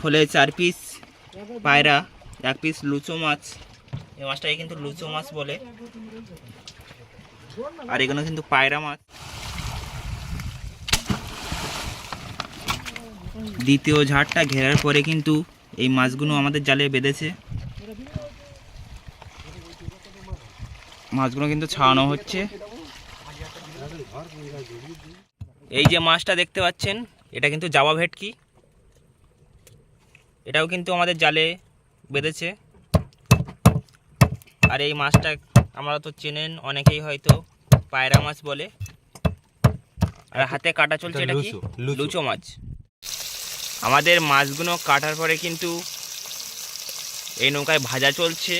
খোলে চার পিস পায়রা, এক পিস লুচো মাছ। এই মাছটাকে কিন্তু লুচো মাছ বলে। আর এগুলো কিন্তু পায়রা মাছ। দ্বিতীয় ঝাড়টা ঘেরার পরে কিন্তু এই মাছগুলো আমাদের জালে বেঁধেছে। মাছগুলো কিন্তু ছাড়ানো হচ্ছে। এই যে মাছটা দেখতে পাচ্ছেন, এটা কিন্তু জাবা ভেটকি। এটাও কিন্তু আমাদের জালে বেঁধেছে। আর এই মাছটা আমরা তো চেনেন অনেকেই হয়তো পায়রা মাছ বলে। আর হাতে কাটা চলছে এটা কি? লুচো, মাছ। আমাদের মাছগুলো কাটার পরে কিন্তু এই নৌকায় ভাজা চলছে।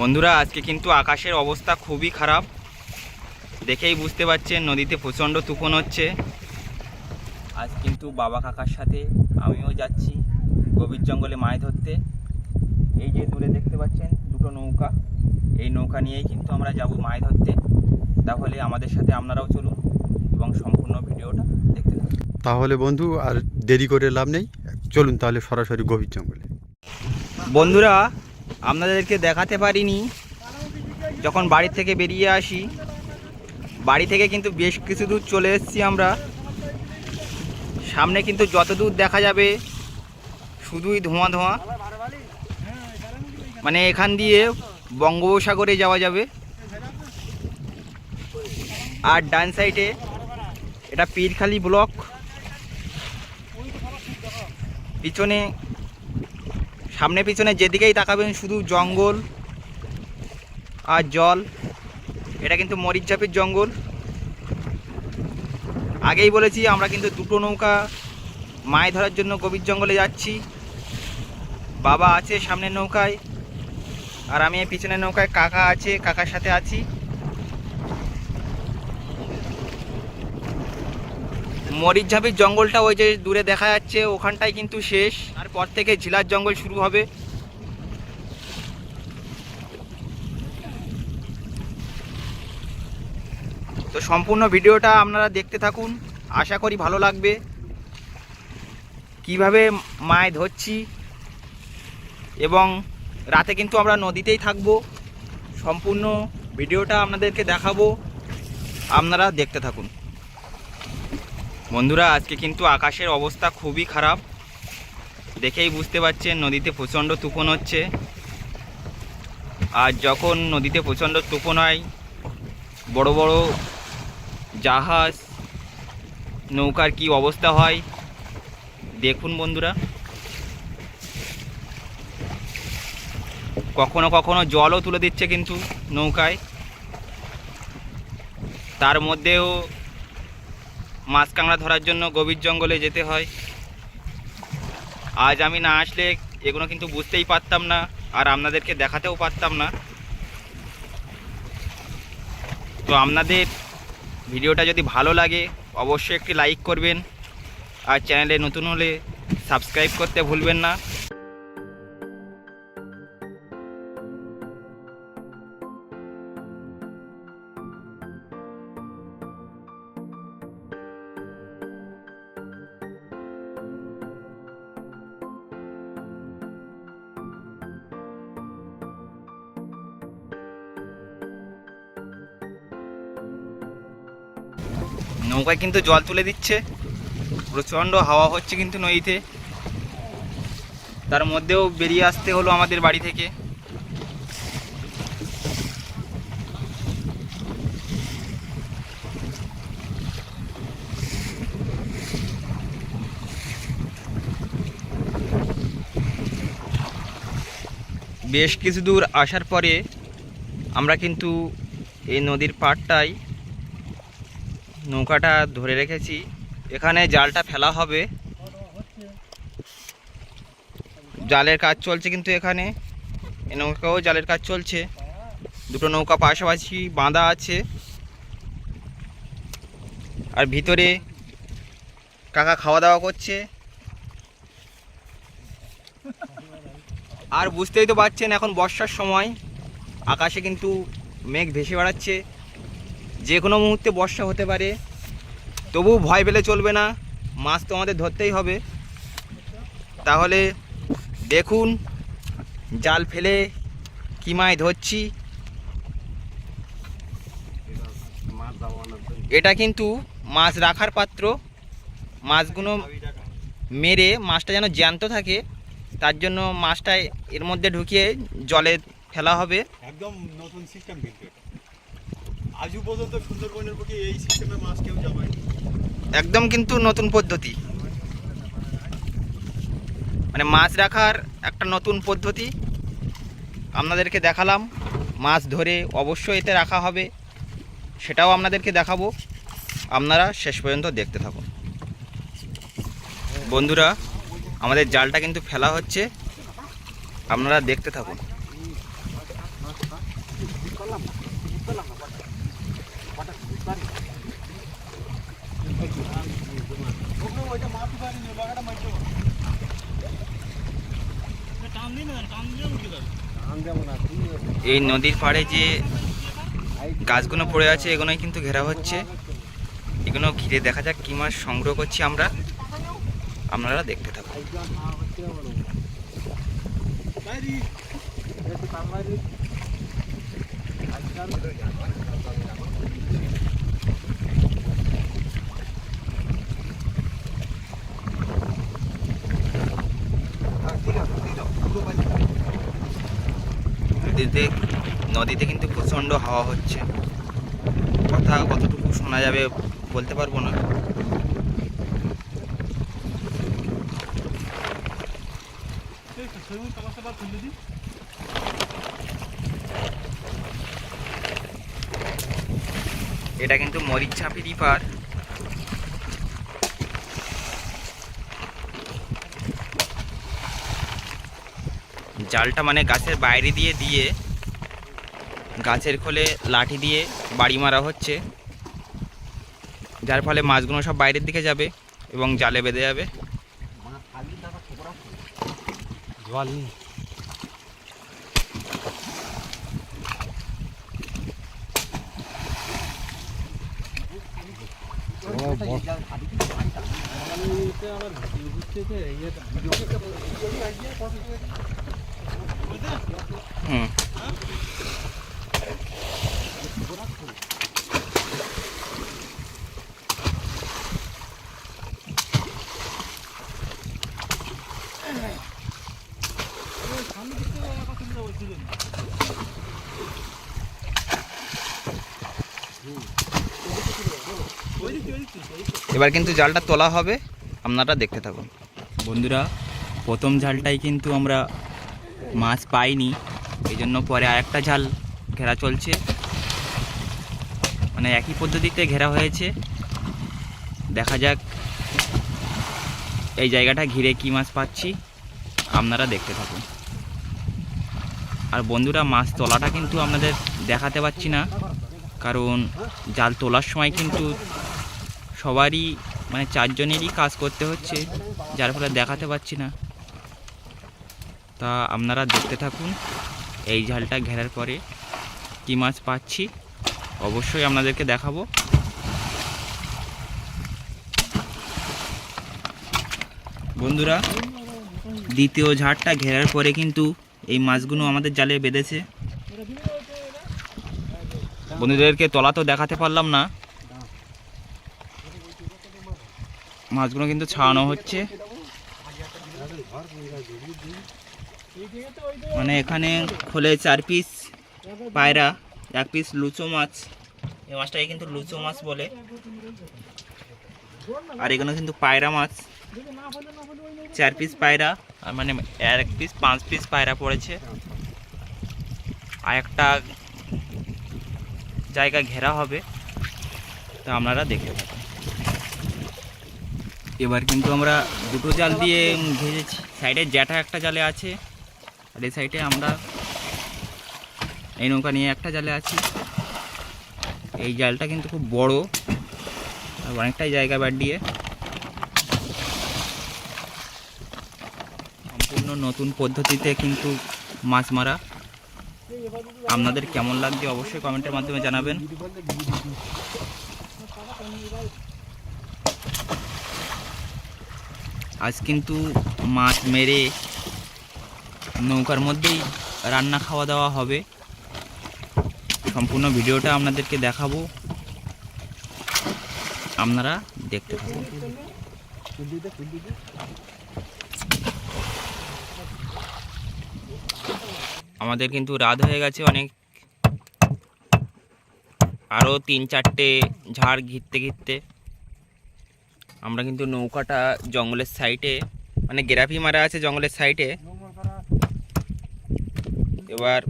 বন্ধুরা আজকে কিন্তু আকাশের অবস্থা খুবই খারাপ। দেখেই বুঝতে পারছেন নদীতে প্রচণ্ড তুফান হচ্ছে। আজ কিন্তু বাবা কাকার সাথে আমিও যাচ্ছি। গভীর জঙ্গলে মাছ ধরতে। এই যে দূরে দেখতে পাচ্ছেন দুটো নৌকা। এই নৌকা নিয়েই কিন্তু আমরা যাব মাছ ধরতে। তাহলে আমাদের সাথে আপনারাও চলুন এবং সম্পূর্ণ ভিডিওটা দেখতে থাকুন। তাহলে বন্ধু আর দেরি করে লাভ নেই। চলুন তাহলে সরাসরি গভীর জঙ্গলে। বন্ধুরা আপনাদেরকে দেখাতে পারিনি। যখন বাড়ি থেকে বেরিয়ে আসি বাড়ি থেকে কিন্তু বেশ কিছু দূর চলে এসেছি আমরা। সামনে কিন্তু যত দূর দেখা যাবে শুধুই ধোঁয়া ধোঁয়া। মানে এখান দিয়ে বঙ্গোপসাগরে যাওয়া যাবে। আর ডান সাইডে এটা পীরখালি ব্লক। পিছনে, সামনে পিছনে যেদিকেই তাকাবেন শুধু জঙ্গল আর জল। এটা কিন্তু মরিচঝাপির জঙ্গল। আগেই বলেছি, আমরা কিন্তু দুটো নৌকা মাছ ধরার জন্য গভীর জঙ্গলে যাচ্ছি। বাবা আছে সামনের নৌকায়, আর আমি পিছনের নৌকায় কাকা আছে, কাকার সাথে আছি। মরিচঝাপির জঙ্গলটা ওই যে দূরে দেখা যাচ্ছে, ওখানটাই কিন্তু শেষ। আর তারপর থেকে ঝিলার জঙ্গল শুরু হবে। তো সম্পূর্ণ ভিডিওটা আপনারা দেখতে থাকুন, আশা করি ভালো লাগবে। কীভাবে মাছ ধরছি এবং রাতে কিন্তু আমরা নদীতেই থাকব। সম্পূর্ণ ভিডিওটা আপনাদেরকে দেখাবো। আপনারা দেখতে থাকুন। বন্ধুরা, আজকে কিন্তু আকাশের অবস্থা খুবই খারাপ। দেখেই বুঝতে পারছেন, নদীতে প্রচণ্ড তুফান হচ্ছে। আর যখন নদীতে প্রচণ্ড তুফান হয়, বড় বড় জাহাজ, নৌকার কি অবস্থা হয়, দেখুন বন্ধুরা। কখনো কখনো জলও তুলে দিচ্ছে কিন্তু নৌকায়। তার মধ্যেও মাছ কাঁকড়া ধরার জন্য গভীর জঙ্গলে যেতে হয়। আজ আমি না আসলে এগুলো কিন্তু বুঝতেই পারতাম না আর আপনাদেরকে দেখাতেও পারতাম না। তো আপনাদের ভিডিওটা যদি ভালো লাগে, অবশ্যই একটি লাইক করবেন। আর চ্যানেলে নতুন হলে সাবস্ক্রাইব করতে ভুলবেন না। নৌকায় কিন্তু জল তুলে দিচ্ছে। প্রচণ্ড হাওয়া হচ্ছে কিন্তু নদীতে। তার মধ্যেও বেরিয়ে আসতে হলো আমাদের বাড়ি থেকে। বেশ কিছু দূর আসার পরে আমরা কিন্তু এই নদীর পাড়টায় নৌকাটা ধরে রেখেছি। এখানে জালটা ফেলা হবে। জালের কাজ চলছে কিন্তু এখানে। এ নৌকাও জালের কাজ চলছে। দুটো নৌকা পাশাপাশি বাঁধা আছে। আর ভিতরে কাকা খাওয়া দাওয়া করছে। আর বুঝতেই তো পারছেন এখন বর্ষার সময়। আকাশে কিন্তু মেঘ ভেসে বেড়াচ্ছে। যে কোনো মুহূর্তে বর্ষা হতে পারে। তবু ভয় পেলে চলবে না। মাছ তো আমাদের ধরতেই হবে। তাহলে দেখুন, জাল ফেলে কি মাছ ধরছি। এটা কিন্তু মাছ রাখার পাত্র। মাছগুলো মেরে মাছটা যেন জ্যান্ত থাকে, তার জন্য মাছটা এর মধ্যে ঢুকিয়ে জলে ফেলা হবে। একদম নতুন সিস্টেম। আজও পর্যন্ত সুন্দরবনের বুকে এই সিস্টেমে মাছ কেউ যাবায়নি একদম কিন্তু নতুন পদ্ধতি। মানে মাছ রাখার একটা নতুন পদ্ধতি। আপনাদেরকে দেখালাম, মাছ ধরে অবশ্যই এতে রাখা হবে। সেটাও আপনাদেরকে দেখাবো। আপনারা শেষ পর্যন্ত দেখতে থাকুন। বন্ধুরা, আমাদের জালটা কিন্তু ফেলা হচ্ছে। আপনারা দেখতে থাকুন। এই নদীর পাড়ে যে গাছগুলো পড়ে আছে এগুলোই কিন্তু ঘেরা হচ্ছে এগুলো ঘিরে দেখা যাক কী মাছ সংগ্রহ করছি আমরা আপনারা দেখতে থাকুন নদীতে নদীতে কিন্তু প্রচণ্ড হাওয়া হচ্ছে। কথা কতটুকু শোনা যাবে বলতে পারব না। এটা কিন্তু মরিচ ছাপিরই পার জালটা মানে গাছের বাইরে দিয়ে দিয়ে গাছের খোলে লাঠি দিয়ে বাড়ি মারা হচ্ছে। যার ফলে মাছগুলো সব বাইরের দিকে যাবে এবং জালে বেঁধে যাবে। হুম। এবার কিন্তু জালটা তোলা হবে, আপনারা দেখতে থাকুন। বন্ধুরা, প্রথম জালটাই কিন্তু আমরা মাছ পাইনি। এই জন্য পরে আর একটা জাল ঘেরা চলছে। মানে একই পদ্ধতিতে ঘেরা হয়েছে। দেখা যাক এই জায়গাটা ঘিরে কি মাছ পাচ্ছি। আপনারা দেখতে থাকুন। আর বন্ধুরা, মাছ তোলাটা কিন্তু আপনাদের দেখাতে পাচ্ছি না। কারণ জাল তোলার সময় কিন্তু সবারই মানে চারজনেরই কাজ করতে হচ্ছে, যার ফলে দেখাতে পাচ্ছি না। তা আপনারা দেখতে থাকুন। এই জালটা ঘেরার পরে কী মাছ পাচ্ছি, অবশ্যই আপনাদেরকে দেখাবো। বন্ধুরা, দ্বিতীয় ঝাড়টা ঘেরার পরে কিন্তু এই মাছগুলো আমাদের জালে বেঁধেছে। বন্ধুদেরকে তলা তো দেখাতে পারলাম না। মাছগুলো কিন্তু ছাড়ানো হচ্ছে। মানে এখানে খোলে চার পিস পায়রা, এক পিস লুচো মাছ। এই মাছটাকে কিন্তু লুচো মাছ বলে। আর এগুলো কিন্তু পায়রা মাছ। চার পিস পায়রা, আর মানে এক পিস পাঁচ পিস পায়রা পড়েছে। আর একটা জায়গা ঘেরা হবে, তা আপনারা দেখে এবার কিন্তু আমরা দুটো জাল দিয়ে ঘেরেছি সাইডে জ্যাঠা একটা জালে আছে। আর এই সাইডে আমরা এই নৌকা নিয়ে একটা জালে আছি। এই জালটা কিন্তু খুব বড় অনেকটাই জায়গা বাদ দিয়ে সম্পূর্ণ নতুন পদ্ধতিতে কিন্তু মাছ মারা। আপনাদের কেমন লাগছে অবশ্যই কমেন্টের মাধ্যমে জানাবেন। আজ কিন্তু মাছ মেরে নৌকার মধ্যেই রান্না খাওয়া দাওয়া হবে। সম্পূর্ণ ভিডিওটা আপনাদেরকে দেখাবো। আপনারা দেখতে থাকুন। আমাদের কিন্তু রাত হয়ে গেছে অনেক। আরও তিন চারটে ঝাড় ঘিরতে ঘিরতে। আমরা কিন্তু নৌকাটা জঙ্গলের সাইডে মানে গ্রাফি মারা আছে জঙ্গলের সাইডে। এবার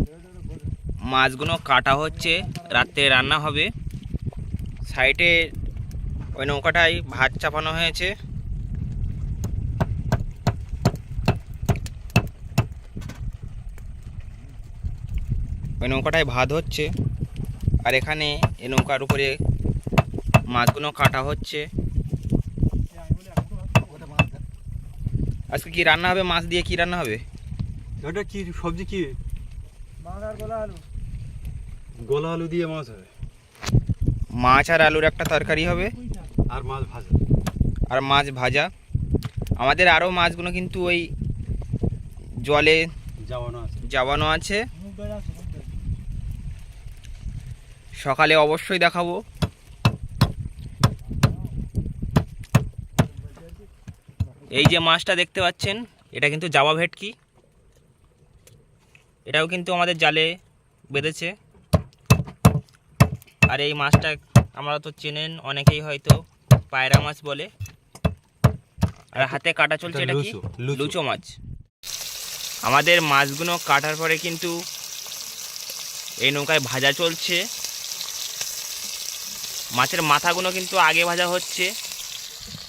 মাছগুলো কাটা হচ্ছে, রাত্রে রান্না হবে। সাইডে ওই নৌকাটায় ভাত চাপানো হয়েছে। ওই নৌকাটায় ভাত হচ্ছে আর এখানে এই নৌকার উপরে মাছগুলো কাটা হচ্ছে। আজকে কি রান্না হবে? মাছ দিয়ে কি রান্না হবে? ওটা কি সবজি কি? গোলা আলু দিয়ে মাছ হবে মাছ আর আলুর একটা তরকারি হবে। আর মাছ ভাজা। আর মাছ ভাজা। আমাদের আরও মাছগুলো কিন্তু ওই জলে যাওয়ানো আছে। সকালে অবশ্যই দেখাবো। এই যে মাছটা দেখতে পাচ্ছেন এটা কিন্তু জাবা ভেটকি। এটাও কিন্তু আমাদের জালে বেঁধেছে। আর এই মাছটা আমরা তো চেনেন অনেকেই হয়তো পায়রা মাছ বলে। আর হাতে কাটা চলছে এটা কি। লুচো মাছ। আমাদের মাছগুলো কাটার পরে কিন্তু এই নৌকায় ভাজা চলছে। মাছের মাথাগুলো কিন্তু আগে ভাজা হচ্ছে।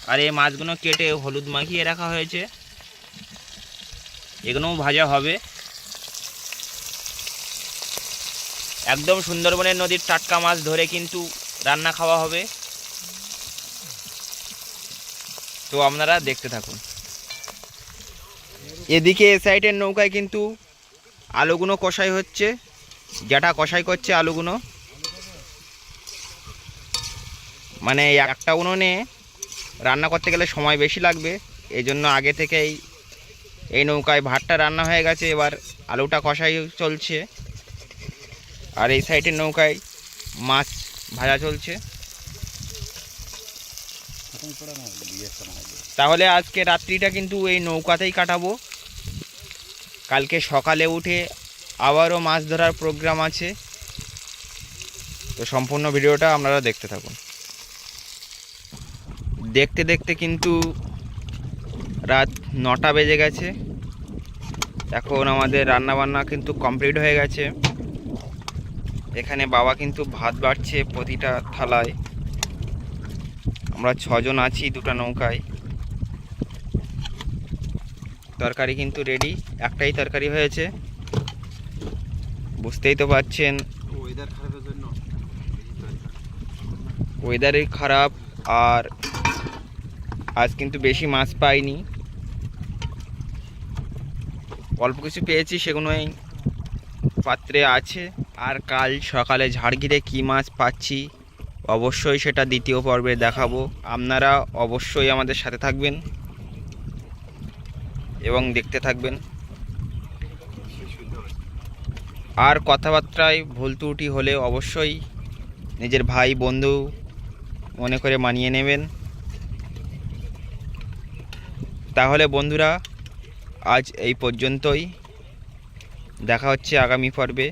আর এই মাছগুলো কেটে হলুদ মাখিয়ে রাখা হয়েছে। এগুলোও ভাজা হবে। একদম সুন্দরবনের নদীর টাটকা মাছ ধরে কিন্তু রান্না খাওয়া হবে। তো আপনারা দেখতে থাকুন। এদিকে এ সাইডের নৌকায় কিন্তু আলুগুলো কষাই হচ্ছে। যেটা কষাই করছে আলুগুলো মানে একটা উনুনে রান্না করতে গেলে সময় বেশি লাগবে। এই জন্য আগে থেকেই এই নৌকায় ভাতটা রান্না হয়ে গেছে। এবার আলুটা কষাই চলছে। আর এই সাইডের নৌকায় মাছ ভাজা চলছে। তাহলে আজকে রাত্রিটা কিন্তু এই নৌকাতেই কাটাবো। কালকে সকালে উঠে আবারও মাছ ধরার প্রোগ্রাম আছে। তো সম্পূর্ণ ভিডিওটা আপনারা দেখতে থাকুন। দেখতে দেখতে কিন্তু রাত নটা বেজে গেছে। এখন আমাদের রান্না বান্না কিন্তু কমপ্লিট হয়ে গেছে। এখানে বাবা কিন্তু ভাত বাড়ছে প্রতিটা থালায়। আমরা ছজন আছি দুটো নৌকায়। তরকারি কিন্তু রেডি একটাই তরকারি হয়েছে। বুঝতেই তো পারছেন। ওয়েদার খারাপের জন্য। ওয়েদারই খারাপ আর আজ কিন্তু বেশি মাছ পাইনি। অল্প কিছু পেয়েছি সেগুলোই পাত্রে আছে। আর কাল সকালে ঝাড়গিরে কী মাছ পাচ্ছি, অবশ্যই সেটা দ্বিতীয় পর্বে দেখাবো। আপনারা অবশ্যই আমাদের সাথে থাকবেন এবং দেখতে থাকবেন। আর কথাবার্তায় ভুল ত্রুটি হলে অবশ্যই নিজের ভাই, বন্ধু মনে করে মানিয়ে নেবেন। তাহলে বন্ধুরা, আজ এই পর্যন্তই। দেখা হচ্ছে আগামী পর্বে।